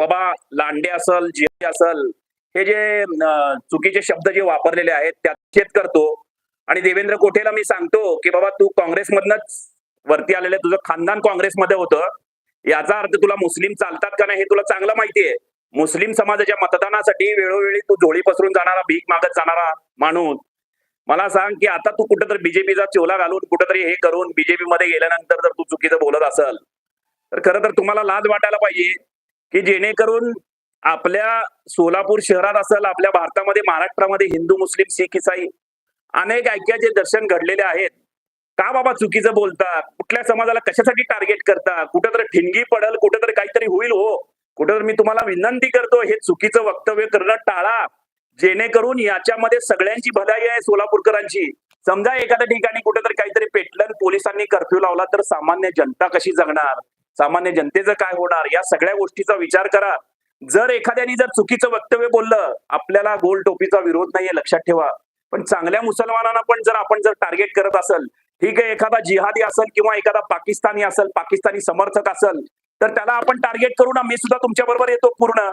बाबा लांडे असल जिहादी असल हे जे चुकीचे शब्द जे वापरलेले आहेत त्यात निषेध करतो. आणि देवेंद्र कोठेला मी सांगतो की बाबा तू काँग्रेसमधनच वरती आलेलं तुझं खानदान काँग्रेसमध्ये होतं. याचा अर्थ तुला मुस्लिम चालतात का नाही हे तुला चांगलं माहिती आहे. मुस्लिम समाजाच्या मतदानासाठी वेळोवेळी तू झोळी पसरून जाणारा भीक मागत जाणारा माणूस. मला सांग की आता तू कुठंतरी बीजेपीचा चोला घालून कुठंतरी हे करून बीजेपी मध्ये गेल्यानंतर जर तू चुकीचं बोलत असल तर खरं तर तुम्हाला लाज वाटायला पाहिजे. की जेणेकरून आपल्या सोलापूर शहरात असेल आपल्या भारतामध्ये महाराष्ट्रामध्ये हिंदू मुस्लिम सिख इसाई अनेक ऐक्याचे दर्शन घडलेले आहेत. का बाबा चुकीचं बोलता कुठल्या समाजाला कशासाठी टार्गेट करता कुठेतरी ठिणगी पडल कुठेतरी काहीतरी होईल हो. कुठेतरी मी तुम्हाला विनंती करतो हे चुकीचं वक्तव्य करणं टाळा. जेणेकरून याच्यामध्ये सगळ्यांची भलाई आहे सोलापूरकरांची. समजा एखाद्या ठिकाणी कुठेतरी काहीतरी पेटलं पोलिसांनी कर्फ्यू लावला तर सामान्य जनता कशी जगणार? सामान्य जनतेचं काय होणार? या सगळ्या गोष्टीचा विचार करा. जर एखाद्याने जर चुकीचं वक्तव्य बोललं आपल्याला गोल टोपीचा विरोध नाहीये लक्षात ठेवा. पण चांगल्या मुसलमानांना पण जर आपण जर टार्गेट करत असेल ठीक आहे एखादा जिहादी असेल किंवा एखादा पाकिस्तानी असेल पाकिस्तानी समर्थक असेल तर त्याला आपण टार्गेट करू ना. मी सुद्धा तुमच्या बरोबर येतो पूर्ण.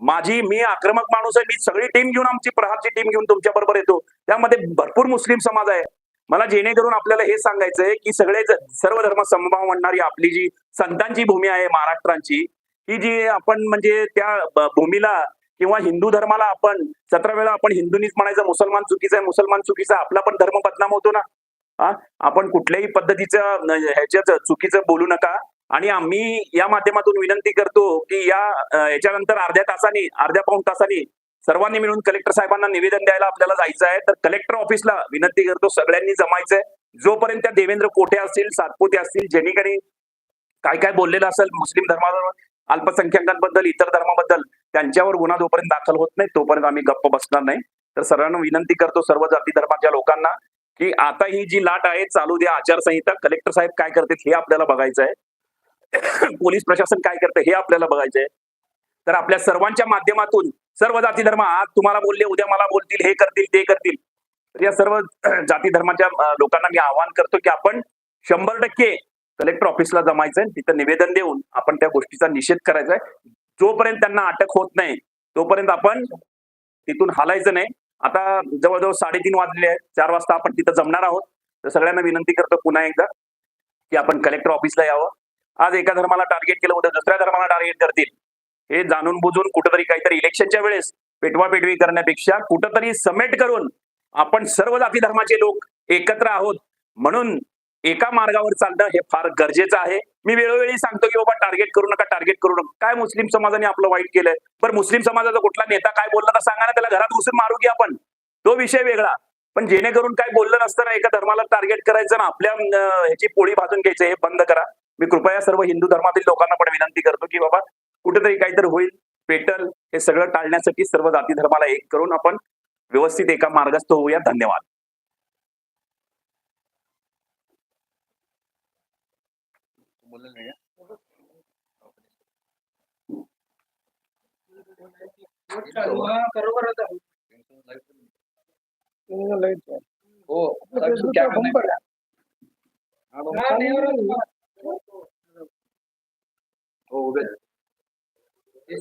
माझी मी आक्रमक माणूस आहे. मी सगळी टीम घेऊन आमची प्रहारची टीम घेऊन तुमच्या बरोबर येतो. त्यामध्ये भरपूर मुस्लिम समाज आहे. मला जेणेकरून आपल्याला हे सांगायचंय की सगळे सर्व धर्म समभाव म्हणणारी आपली जी संतांची भूमी आहे महाराष्ट्रांची ही जी आपण म्हणजे त्या भूमीला किंवा हिंदू धर्माला आपण सतरा वेळा आपण हिंदूनीच म्हणायचं मुसलमान चुकीचं आहे मुसलमान चुकीचा आपला पण धर्म बदनाम होतो ना. हा? आपण कुठल्याही पद्धतीचं ह्याच्यात चुकीचं बोलू नका. आणि आम्ही या माध्यमातून विनंती करतो की या याच्यानंतर अर्ध्या तासाने अर्ध्या पाऊण तासाने सर्वांनी मिळून कलेक्टर साहेबांना निवेदन द्यायला आपल्याला जायचं आहे. तर कलेक्टर ऑफिसला विनंती करतो सगळ्यांनी जमायचंय. जोपर्यंत त्या देवेंद्र कोठे असतील सातपुते असतील जेणेकरी काय काय बोललेलं असेल मुस्लिम धर्मावर अल्पसंख्याकांबद्दल इतर धर्माबद्दल त्यांच्यावर गुन्हा जोपर्यंत दाखल होत नाही तोपर्यंत आम्ही गप्प बसणार नाही. तर सर्वांना विनंती करतो सर्व जाती धर्माच्या लोकांना की आता ही जी लाट आहे चालू द्या आचारसंहिता. कलेक्टर साहेब काय करतात हे आपल्याला बघायचं आहे पोलीस प्रशासन काय करतं हे आपल्याला बघायचं आहे तर आपल्या सर्वांच्या माध्यमातून सर्व जाती धर्म आज तुम्हाला बोलले उद्या मला बोलतील हे करतील ते करतील. तर या सर्व जाती धर्माच्या लोकांना मी आवाहन करतो की आपण शंभर टक्के कलेक्टर ऑफिसला जमायचंय. तिथं निवेदन देऊन आपण त्या गोष्टीचा निषेध करायचा आहे जोपर्यंत त्यांना अटक होत नाही तोपर्यंत आपण तिथून हालायचं नाही. आता जवळजवळ साडेतीन वाजले आहेत. चार वाजता आपण तिथं जमणार आहोत. तर सगळ्यांना विनंती करतो पुन्हा एकदा की आपण कलेक्टर ऑफिसला यावं. आज एका धर्माला टार्गेट केलं उद्या दुसऱ्या धर्माला टार्गेट करतील. हे जाणून बुजून कुठंतरी काहीतरी इलेक्शनच्या वेळेस पेटवा पेटवी करण्यापेक्षा कुठंतरी समेट करून आपण सर्व जाती धर्माचे लोक एकत्र आहोत. म्हणून एका मार्गावर चालणं हे फार गरजेचं आहे. मी वेळोवेळी सांगतो की बाबा टार्गेट करू नका टार्गेट करू नका. काय मुस्लिम समाजाने आपलं वाईट केलंय? बरं मुस्लिम समाजाचा कुठला नेता काय बोलला तर सांगा ना त्याला घरात घुसून मारू की आपण. तो विषय वेगळा. पण जेणेकरून काय बोललं नसताना एका धर्माला टार्गेट करायचं ना आपल्या ह्याची पोळी भाजून घ्यायचं हे बंद करा. मी कृपया सर्व हिंदू धर्मातील लोकांना पण विनंती करतो की बाबा कुठेतरी काहीतरी होईल. पेटल हे सगळं टाळण्यासाठी सर्व जाती धर्माला एक करून आपण व्यवस्थित एका मार्गस्थ होऊया धन्यवाद. हो हो